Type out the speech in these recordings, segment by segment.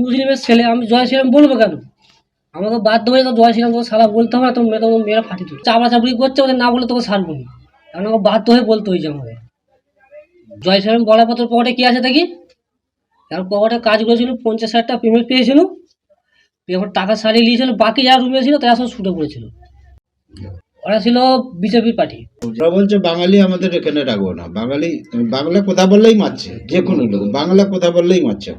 মুসলিমের ছেলে, আমি জয় শ্রীরাম বলব কেন? আমাকে বাধ্য হয়ে তো জয় শ্রীরাম তোকে সালা বলতে হবে না মেয়ে তো মেয়েরা ফাটি তুলছে চাপড়া চাপড়ি করছে, ওদের না বলে তোকে সারবো না। কারণ আমাকে বাধ্য হয়ে বলতে হয়েছে আমাকে। জয় শ্রীরাম বলার পর তোর পকেটে কি আছে দেখি? কারণ পকেটে কাজ করেছিল, পঞ্চাশ হাজার টাকা পেমেন্ট পেয়েছিল। এখন টাকা সারিয়ে নিয়েছিল, বাকি যারা রুমে ছিল তারা সব ছুটে পড়েছিল। ওরা ছিল বিজেপির পার্টি। ওরা বলছে বাঙালি আমাদের এখানে রাখব না। বাঙালি বাংলা কথা বললেই মারছে যে কোনো লোক। বাংলা কথা বললেই মারছে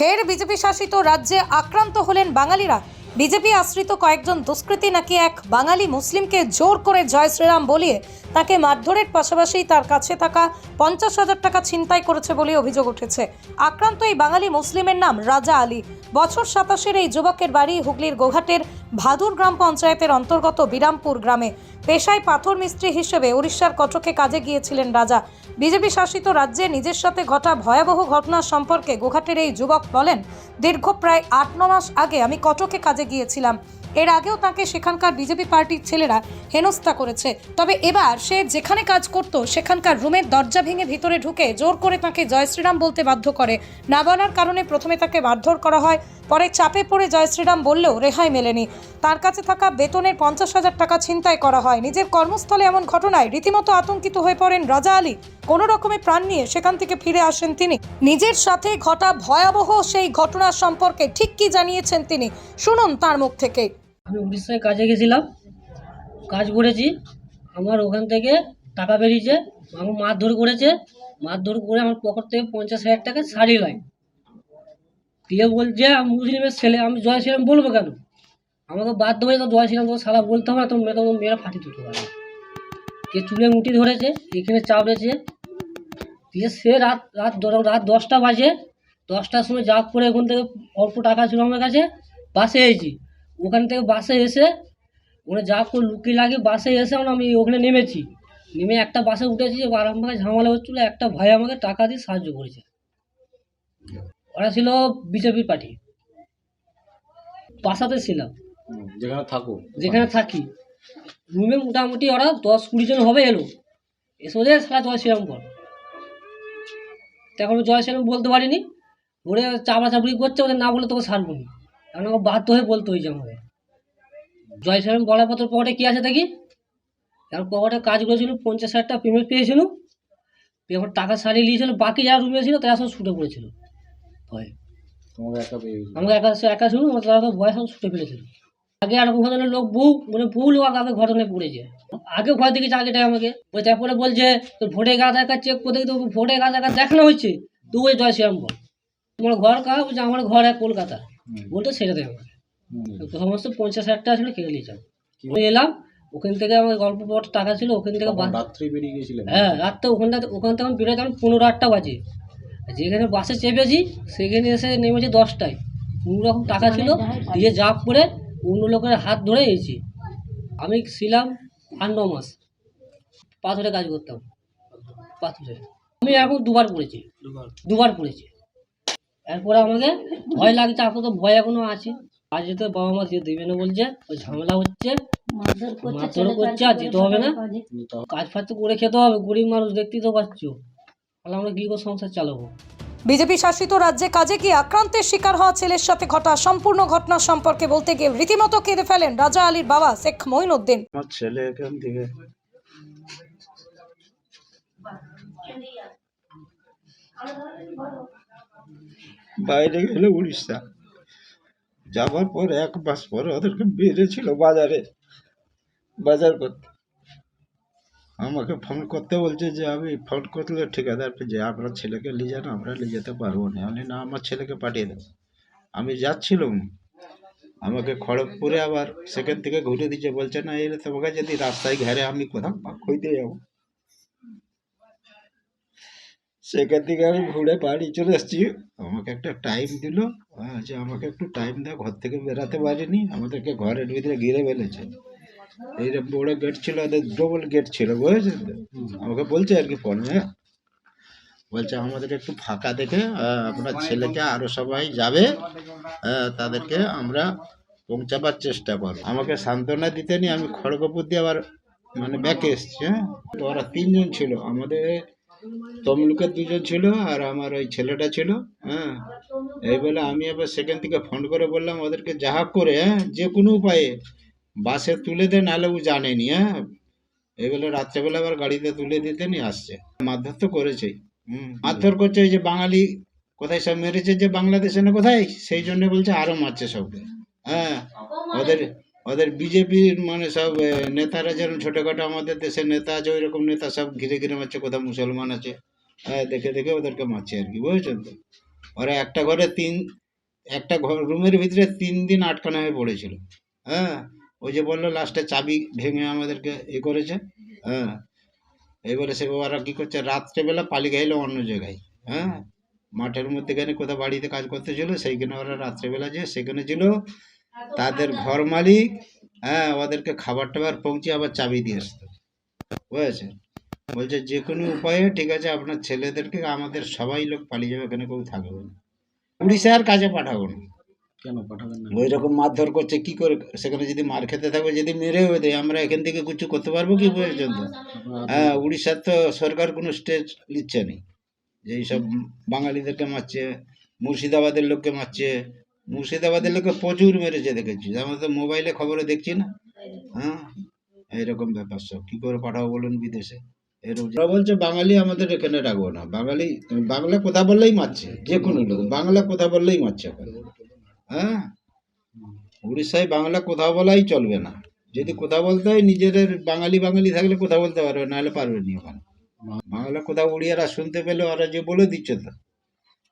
ফের বিজেপি শাসিত রাজ্যে আক্রান্ত হলেন বাঙালিরা। বিজেপি আশ্রিত কয়েকজন দুষ্কৃতী নাকি এক বাঙালি মুসলিমকে জোর করে জয় শ্রীরাম বলিয়ে তাকে মারধরের পাশাপাশি তার কাছে থাকা পঞ্চাশ হাজার টাকা ছিনতাই করেছে বলে অভিযোগ উঠেছে। আক্রান্ত এই বাঙালি মুসলিমের নাম রাজা আলী। বছর সাতাশের এই যুবকের বাড়ি হুগলির গোঘাটের ভাদুর গ্রাম পঞ্চায়েতের অন্তর্গত বিরামপুর গ্রামে পেশায় পাথর মিস্ত্রি হিসেবে উড়িষ্যার কটকে কাজে গিয়েছিলেন রাজা। বিজেপি শাসিত রাজ্যে নিজের সাথে ঘটা ভয়াবহ ঘটনা সম্পর্কে গোঘাটের এই যুবক বলেন, দীর্ঘ প্রায় আট ন মাস আগে আমি কটকে কাজে গিয়েছিলাম। এর আগেও তাকে সেখানকার বিজেপি পার্টির ছেলেরা হেনস্থা করেছে। তবে এবার সে যেখানে কাজ করত, সেখানকার রুমের দরজা ভেঙে ভিতরে ঢুকে জোর করে তাকে জয় শ্রীরাম বলতে বাধ্য করে। না বলার কারণে প্রথমে তাকে মারধর করা হয়। পরে চাপে পড়ে জয় শ্রীরাম বললেও রেহাই মেলেনি। তার কাছে থাকা বেতনের পঞ্চাশ হাজার টাকা ছিনতাই করা হয়। নিজের কর্মস্থলে এমন ঘটনায় রীতিমতো আতঙ্কিত হয়ে পড়েন রাজা আলী। কোনো রকমে প্রাণ নিয়ে সেখান থেকে ফিরে আসেন তিনি। নিজের সাথে ঘটা ভয়াবহ সেই ঘটনা সম্পর্কে ঠিক কি জানিয়েছেন তিনি? শুনুন তার মুখ থেকে। আমি উড়িষ্যায় কাজে গেছিলাম। কাজ করেছি। আমার ওখান থেকে টাকা বেরিয়েছে। আমার মারধর করেছে। মারধর করে আমার পকেট থেকে পঞ্চাশ হাজার টাকা শাড়ি লাই দিয়ে বলছে মুসলিমের ছেলে, আমি জয় শ্রীরাম বলব কেন? আমাকে বাধ্য হয়ে তো জয় শ্রীরাম তোকে সালা বলতে হবে না তো, মেয়ে তো মেয়েরা ফাটি তুলতে পারে কে চুলে মুটি ধরেছে, এখানে চাপড়েছে দিয়ে সে রাত রাত রাত দশটা বাজে। দশটার সময় যা করে ওখান থেকে অল্প টাকা ছিল আমার কাছে, বাসে এসেছি। ওখান থেকে বাসে এসে, ওখানে যা করে লুকিয়ে লাগে বাসে এসে আমি ওখানে নেমেছি। নেমে একটা বাসে উঠেছি আর আমাকে ঝামেলা হচ্ছিল, একটা ভাই আমাকে টাকা দিয়ে সাহায্য করেছে। ওরা ছিল বিজেপির পার্টি। বাসাতে ছিলাম। যেখানে থাকো। যেখানে থাকি। রুমে মোটামুটি ওরা দশ কুড়ি জন হবে এলো। এসে ওদের সারা জয় শ্রীরাম বল। তখন জয় শ্রীরাম বলতে পারিনি। ওরে চাপড়া চাপড়ি করছে ওদের না বলে তোকে ছাড়বো না। কারণ আমাকে বাধ্য হয়ে বলতে হয়েছে আমাকে। জয় শ্রীরাম বলার পর তোর পকেটে কী আছে দেখি? কারণ পকেটে কাজ করেছিল পঞ্চাশ হাজার টাকা পেমেন্ট পেয়েছিল। পেমেন্ট টাকা সারিয়ে নিয়েছিল বাকি যারা রুমে ছিল তারা সব ছুটে পড়েছিল। তোমাকে পেয়ে আমাকে একা একা শুনুন তারা তো সব ছুটে ফেলেছিল। আগে আর লোক বহু মানে বহু লোক আগে ঘটনায় পড়েছে। আগে ভয় দেখেছে আগেটাই আমাকে। ওই তারপরে বলছে তোর ভোটে গা দেখা চেক করে দেখি তো ভোটে গা দেখা দেখানো হচ্ছে তো ওই জয় শ্রীরাম বল। তোমার ঘর কা বলছে আমার ঘর এক কলকাতা। বলতে সেটা দেয় আমার সমস্ত পঞ্চাশ হাজার টাকা ছিল কেটে নিয়েছিলাম এলাম ওখান থেকে আমার গল্প পট টাকা ছিল ওখান থেকে রাত্রে বেরিয়ে গেছিলেন হ্যাঁ রাতটা ওখানটা ওখান থেকে আমি বেরোয় পনেরো আটটা বাজে। যেখানে বাসে চেপেছি সেখানে এসে নেমেছি দশটায়। কোনো রকম টাকা ছিল দিয়ে জাপ করে অন্য লোকের হাত ধরে এসেছি আমি ছিলাম আট ন মাস। পাথরে কাজ করতাম। পাথরে আমি এখন দুবার পড়েছি। দুবার? পড়েছি। এরপরে আমাকে ভয় লাগছে এখন তো ভয় এখনও আছে। আজ যেতে বাবা মা যেতে দেবে না বলছে ওই ঝামেলা হচ্ছে। মারধরও করছে আর যেতে হবে না। কাজ ফাজ তো করে খেতে হবে গরিব মানুষ দেখতেই তো পাচ্ছ। তাহলে আমরা কী করে সংসার চালাবো। বিজেপি শাসিত রাজ্যে কাজে গিয়ে আক্রান্তের শিকার হওয়া ছেলের সাথে ঘটা সম্পূর্ণ ঘটনা সম্পর্কে বলতে গিয়ে রীতিমতো কেঁদে ফেলেন রাজা আলীর বাবা শেখ মঈনুদ্দিন। আমার ছেলে এখান থেকে বাইরে গেলে উড়িষ্যা। যাবার পর এক মাস পর ওদেরকে বেড়েছিল বাজারে। বাজার করতে। আমাকে ফোন করতে বলছে যে, আমি ফোন করলে ঠিকাদারকে যে আপনার ছেলেকে নিয়ে যান, আমরা নিয়ে যেতে পারব না। আমি না, আমার ছেলেকে পাঠিয়ে দেবো আমি যাচ্ছিলাম। আমাকে খড়গপুরে আবার সেখান থেকে ঘুরে দিচ্ছে, বলছে, না এর তোমাকে যদি রাস্তায় ঘেরে, আমি কোথাও হইতে যাব। সেখান থেকে আমি ঘুরে বাড়ি চলে এসেছি। আমাকে একটা টাইম দিল। যে আমাকে একটু টাইম দাও, ঘর থেকে বেরাতে পারিনি। আমাদেরকে ঘরের ভিতরে ঘিরে ফেলেছে। এই যে বড় গেট ছিল ডবল গেট ছিল বুঝেছেন? আমাকে বলছে আর কি ফোনে বলছে আমাদের একটু ফাঁকা দেখে আপনার ছেলেকে আরও সবাই যাবে তাদেরকে আমরা পৌঁছাবার চেষ্টা করব। আমাকে সান্ত্বনা দিতে নি আমি খড়গপুর দিয়ে আবার মানে ব্যাকে এসছি হ্যাঁ? তো ওরা তিনজন ছিল, আমাদের তমলুকের দুজন ছিল আর আমার ওই ছেলেটা ছিল হ্যাঁ? এই বলে আমি আবার সেখান থেকে ফোন করে বললাম, ওদেরকে যাহা করে হ্যাঁ যে কোনো উপায়ে বাসে তুলে দেন নাহলে ও জানেনি হ্যাঁ? এই বলে রাত্রেবেলা আবার গাড়িতে তুলে দিতে নিয়ে আসছে। মারধর তো করেছেই হুম। মারধর করছে ওই যে বাঙালি কোথায় সব মেরেছে যে বাংলাদেশে না কোথায়? সেই জন্য বলছে আরও মারছে সবকে। হ্যাঁ ওদের ওদের বিজেপির মানে সব নেতারা যেরকম ছোটখাটো আমাদের দেশের নেতা আছে ওই রকম নেতা সব ঘিরে ঘিরে মারছে কোথাও মুসলমান আছে। হ্যাঁ দেখে দেখে ওদেরকে মারছে আর কি বুঝেছেন তো? ওরা একটা ঘরে তিন একটা ঘর রুমের ভিতরে তিন দিন আটকানো হয়ে পড়েছিল। হ্যাঁ ওই যে বলল লাস্টে চাবি ভেঙে আমাদেরকে এ করেছে। হ্যাঁ। এবারে সে ওরা কী করছে রাত্রেবেলা পালিয়ে গেলো অন্য জায়গায়। হ্যাঁ? মাঠের মধ্যেখানে কোথাও বাড়িতে কাজ করতে ছিল সেইখানে ওরা রাত্রেবেলা যে সেখানে ছিল। তাদের ঘর মালিক হ্যাঁ ওদেরকে খাবার টাবার পৌঁছে আবার চাবি দিয়ে আসতো। বুঝেছে? বলছে যে কোনো উপায়ে ঠিক আছে আপনার ছেলেদেরকে আমাদের সবাই লোক পালিয়ে যাবে এখানে কেউ থাকবে না। উড়িষ্যার কাজে পাঠাবো না। কেন ওই রকম মারধর করছে, কি করে? সেখানে যদি মার খেতে থাকবে, যদি মেরেও দেয় আমরা এখান থেকে কিছু করতে পারব কি পর্যন্ত? হ্যাঁ উড়িষ্যার তো সরকার কোনো স্টেজ নিচ্ছে না। যে এইসব বাঙালিদেরকে মারছে, মুর্শিদাবাদের লোককে মারছে, মুর্শিদাবাদের লোককে প্রচুর মেরেছে, দেখেছি। আমরা তো মোবাইলে খবরে দেখছি না। হ্যাঁ এইরকম ব্যাপার সব। কী করে পাঠাবো বলুন বিদেশে? ওরা বলছে, বাঙালি আমাদের এখানে রাখব না। বাঙালি বাংলা কথা বললেই মারছে যে কোনো লোক। বাংলা কথা বললেই মারছে ওখানে হ্যাঁ? উড়িষ্যায় বাংলা কথা বলাই চলবে না। যদি কথা বলতে হয়, নিজেদের বাঙালি বাঙালি থাকলে কথা বলতে পারবে, নাহলে পারবে নি ওখানে। বাংলা কথা উড়িয়ারা শুনতে পেলে ওরা যে বলে দিচ্ছে তো।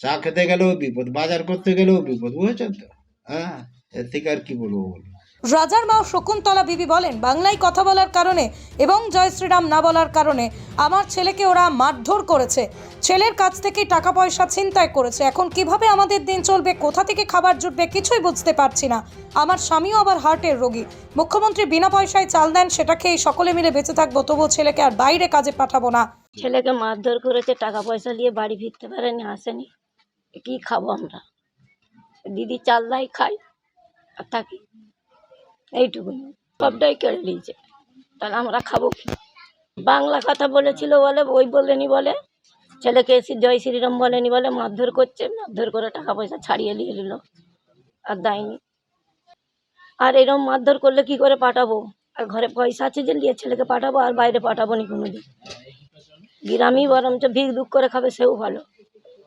চা খেতে গেলেও বিপদ, বাজার করতে গেলেও বিপদ, বুঝেছেন তো? হ্যাঁ? এর থেকে আর কি বলব বলুন রাজার মা শকুন্তলা বিবি বলেন, বাংলায় কথা বলার কারণে এবং জয় শ্রীরাম না বলার কারণে আমার ছেলেকে ওরা মারধর করেছে। ছেলের কাছ থেকে টাকা পয়সা ছিনতাই করেছে। এখন কীভাবে আমাদের দিন চলবে? কোথা থেকে খাবার জুটবে? কিছুই বুঝতে পারছি না। আমার স্বামীও আবার হার্টের রোগী। মুখ্যমন্ত্রী বিনা পয়সায় চাল দেন, সেটা খেয়ে সকলে মিলে বেঁচে থাকব, তবুও ছেলেকে আর বাইরে কাজে পাঠাবো না। ছেলেকে মারধর করেছে টাকা পয়সা নিয়ে বাড়ি ফিরতে পারেনি, আসেনি। কি খাব আমরা? দিদি চাল দাই খাই, আর থাকি। এইটুকুনি সবটাই কেড়ে নিয়েছে। তাহলে আমরা খাব কি? বাংলা কথা বলেছিল বলে ওই বলেনি বলে ছেলেকে এসে জয় শ্রীরাম বলেনি বলে মারধর করছে মারধর করে টাকা পয়সা ছাড়িয়ে নিয়ে নিল আর দেয়নি। আর এরকম মারধর করলে কি করে পাঠাবো? আর ঘরে পয়সা আছে যে নিয়ে ছেলেকে পাঠাবো আর বাইরে পাঠাবো নি কোনো দিন গ্রামেই বরঞ্চ ভিক দুঃখ করে খাবে সেও ভালো।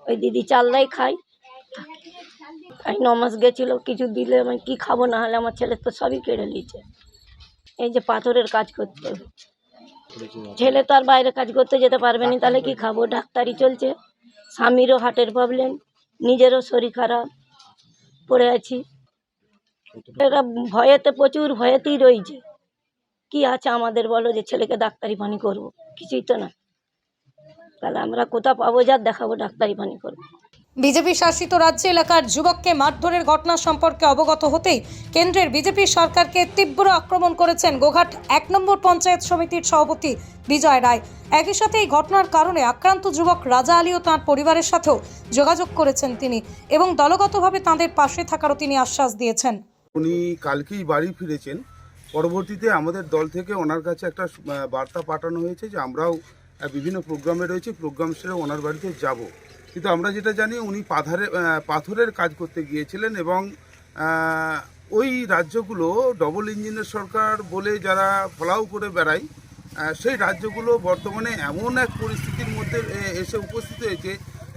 ওই দিদি চাললাই খাই এই ন মাস গেছিল, কিছু দিলে আমি কী খাব, না হলে আমার ছেলে তো সবই কেড়ে নিয়েছে। এই যে পাথরের কাজ করতে। ছেলে তো আর বাইরে কাজ করতে যেতে পারবে না, তাহলে কি খাব? ডাক্তারি চলছে। স্বামীরও হার্টের প্রবলেম, নিজেরও শরীর খারাপ, পড়ে আছি। এরা ভয়েতে প্রচুর, ভয়েতেই রয়েছে। কি আছে আমাদের বলো যে ছেলেকে ডাক্তারি পানি করব? কিছুই তো না। তাহলে আমরা কোথাও পাবো যার দেখাবো, ডাক্তারি পানি করব। বিজেপি শাসিত রাজ্য এলাকার যুবককে মারধরের ঘটনা সম্পর্কে অবগত হতেই কেন্দ্রের বিজেপি সরকারকে তীব্র আক্রমণ করেছেন গোঘাট এক নম্বর পঞ্চায়েত সমিতির সভাপতি বিজয় রায়। একই সাথে এই ঘটনার কারণে আক্রান্ত যুবক রাজা আলী ও তাঁর পরিবারের সাথেও যোগাযোগ করেছেন তিনি এবং দলগতভাবে তাঁদের পাশে থাকারও তিনি আশ্বাস দিয়েছেন। উনি কালকেই বাড়ি ফিরেছেন। পরবর্তীতে আমাদের দল থেকে ওনার কাছে একটা বার্তা পাঠানো হয়েছে যে আমরাও বিভিন্ন প্রোগ্রামে রয়েছি। প্রোগ্রাম সেরে ওনার বাড়িতে যাব। কিন্তু আমরা যেটা জানি উনি পাথারে পাথরের কাজ করতে গিয়েছিলেন এবং ওই রাজ্যগুলো ডবল ইঞ্জিনের সরকার বলে যারা ফলাও করে বেড়ায় সেই রাজ্যগুলো বর্তমানে এমন এক পরিস্থিতির মধ্যে এসে উপস্থিত হয়েছে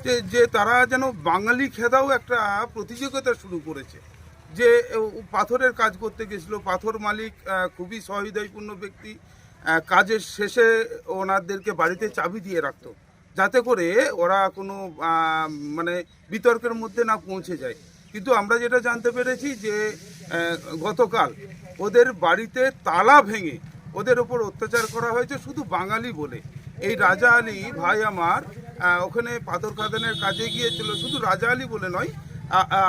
যে যে তারা যেন বাঙালি খেদাও একটা প্রতিযোগিতা শুরু করেছে। যে পাথরের কাজ করতে গেছিল পাথর মালিক খুবই সহৃদয়পূর্ণ ব্যক্তি কাজের শেষে ওনাদেরকে বাড়িতে চাবি দিয়ে রাখতো। যাতে করে ওরা কোনো মানে বিতর্কের মধ্যে না পৌঁছে যায়। কিন্তু আমরা যেটা জানতে পেরেছি যে গতকাল ওদের বাড়িতে তালা ভেঙে ওদের ওপর অত্যাচার করা হয়েছে শুধু বাঙালি বলে। এই রাজা আলী ভাই আমার ওখানে পাথর খাদানের কাজে গিয়েছিল। শুধু রাজা আলী বলে নয়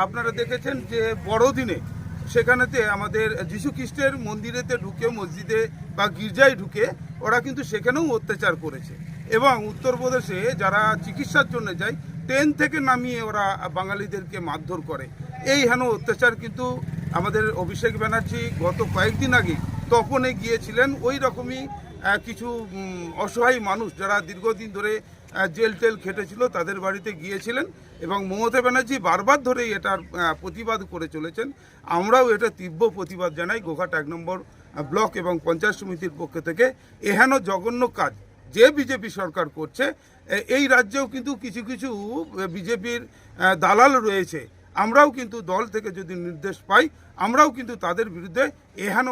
আপনারা দেখেছেন যে বড়দিনে সেখানেতে আমাদের যীশু খ্রিস্টের মন্দিরেতে ঢুকে, মসজিদে বা গির্জায় ঢুকে ওরা কিন্তু সেখানেও অত্যাচার করেছে। এবং উত্তরপ্রদেশে যারা চিকিৎসার জন্য যায় ট্রেন থেকে নামিয়ে ওরা বাঙালিদেরকে মারধর করে। এই হেন অত্যাচার কিন্তু আমাদের অভিষেক ব্যানার্জি গত কয়েকদিন আগে তপনে গিয়েছিলেন। ওই রকমই কিছু অসহায় মানুষ যারা দীর্ঘদিন ধরে জেল টেল খেটেছিল, তাদের বাড়িতে গিয়েছিলেন এবং মমতা ব্যানার্জি বারবার ধরে এটার প্রতিবাদ করে চলেছেন। আমরাও এটা তীব্র প্রতিবাদ জানাই গোঘাট এক নম্বর ব্লক এবং পঞ্চায়েত সমিতির পক্ষ থেকে। এহেন জঘন্য কাজ। যে বিজেপি সরকার করছে এই রাজ্যেও কিন্তু কিছু কিছু বিজেপির দালাল রয়েছে। আমরাও কিন্তু দল থেকে যদি নির্দেশ পাই, আমরাও কিন্তু তাদের বিরুদ্ধে এহেন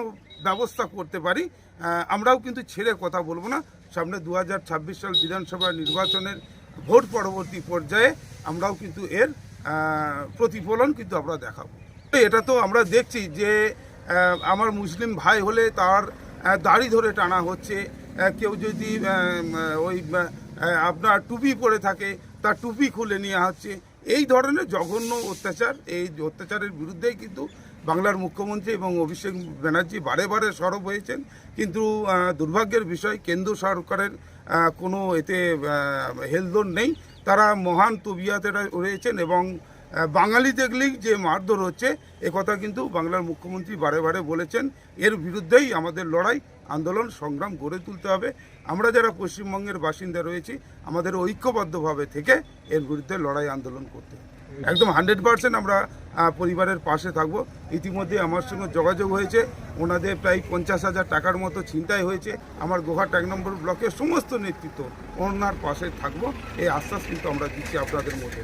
ব্যবস্থা করতে পারি। আমরাও কিন্তু ছেড়ে কথা বলব না। সামনে দু হাজার ছাব্বিশ সাল বিধানসভা নির্বাচনের ভোট পরবর্তী পর্যায়ে আমরাও কিন্তু এর প্রতিফলন কিন্তু আমরা দেখাবো। এটা তো আমরা দেখছি যে আমার মুসলিম ভাই হলে তার দাড়ি ধরে টানা হচ্ছে। কেউ যদি ওই আপনার টুপি পরে থাকে, তার টুপি খুলে নেওয়া হচ্ছে এই ধরনের জঘন্য অত্যাচার, এই অত্যাচারের বিরুদ্ধেই কিন্তু বাংলার মুখ্যমন্ত্রী এবং অভিষেক ব্যানার্জি বারে বারে সরব হয়েছেন। কিন্তু দুর্ভাগ্যের বিষয়, কেন্দ্র সরকারের কোনো এতে হেলদোল নেই। তারা মহান তবিয়াতে রয়েছেন এবং বাঙালি দেখলেই যে মারধর হচ্ছে কথা কিন্তু বাংলার মুখ্যমন্ত্রী বারে বারে বলেছেন। এর বিরুদ্ধেই আমাদের লড়াই, আন্দোলন, সংগ্রাম গড়ে তুলতে হবে। আমরা যারা পশ্চিমবঙ্গের বাসিন্দা রয়েছি, আমাদের ঐক্যবদ্ধভাবে থেকে এর বিরুদ্ধে লড়াই, আন্দোলন করতে হবে। একদম হান্ড্রেড পার্সেন্ট আমরা পরিবারের পাশে থাকব। ইতিমধ্যে আমার সঙ্গে যোগাযোগ হয়েছে। ওনাদের প্রায় পঞ্চাশ হাজার টাকার মতো ছিনতাই হয়েছে। আমার গোহাট এক নম্বর ব্লকের সমস্ত নেতৃত্ব ওনার পাশে থাকব। এই আশ্বাস কিন্তু আমরা দিচ্ছি আপনাদের মধ্যে।